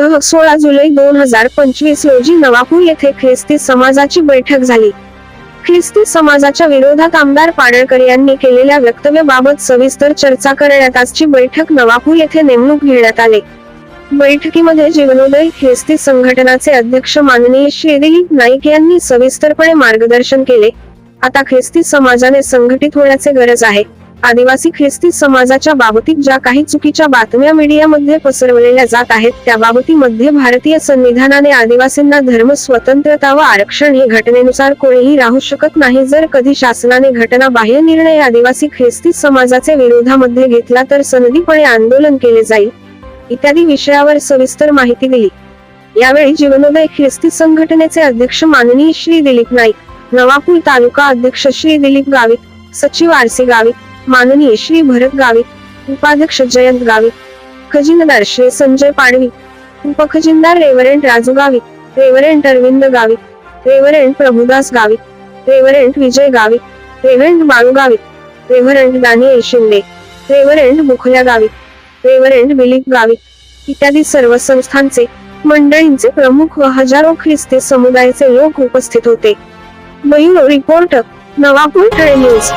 सोळा जुलै दोन हजार पंचवीस रोजी नवापूर येथे ख्रिस्ती समाजाची बैठक झाली. ख्रिस्ती समाजाच्या विरोधात आमदार पाडळकर यांनी केलेल्या वक्तव्याबाबत सविस्तर चर्चा करण्यात आजची बैठक नवापूर येथे नेमणूक घेण्यात आले. बैठकीमध्ये जीवनोदय ख्रिस्ती संघटनाचे अध्यक्ष माननीय श्री दिलीप नाईक यांनी सविस्तरपणे मार्गदर्शन केले. आता ख्रिस्ती समाजाने संघटित होण्याचे गरज आहे. आदिवासी ख्रिस्ती समाजाच्या बाबतीत ज्या काही चुकीच्या बातम्या मीडियामध्ये पसरवलेल्या जात आहेत त्या बाबतीमध्ये भारतीय संविधानाने आदिवासींना धर्म स्वतंत्रता व आरक्षण ही घटनेनुसार कोणीही राहू शकत नाही. जर कधी शासनाने घटना बाह्य निर्णय आदिवासी ख्रिस्ती समाजाचे विरोधामध्ये घेतला तर सनदीपणे आंदोलन केले जाईल. इत्यादी विषयावर सविस्तर माहिती दिली. यावेळी जीवनोदय ख्रिस्ती संघटनेचे अध्यक्ष माननीय श्री दिलीप नाईक नवापूर तालुका अध्यक्ष श्री दिलीप गावित सचिव आरसी गावित माननीय श्री भरत गावित उपाध्यक्ष जयंत गावित खजिनदार Shri Sanjay Padvi उपखजिनदार reverend Raju Gavit reverend Arvind Gavit reverend Prabhudas Gavit reverend Vijay Gavit reverend Balu Gavit reverend Daniel Shinde reverend Mukhlya Gavit reverend Bilip Gavit इत्यादी सर्व संस्थांचे मंडळींचे प्रमुख व हजारो ख्रिस्ती समुदायाचे लोक उपस्थित होते. Mayur reporter Navapur Thane news.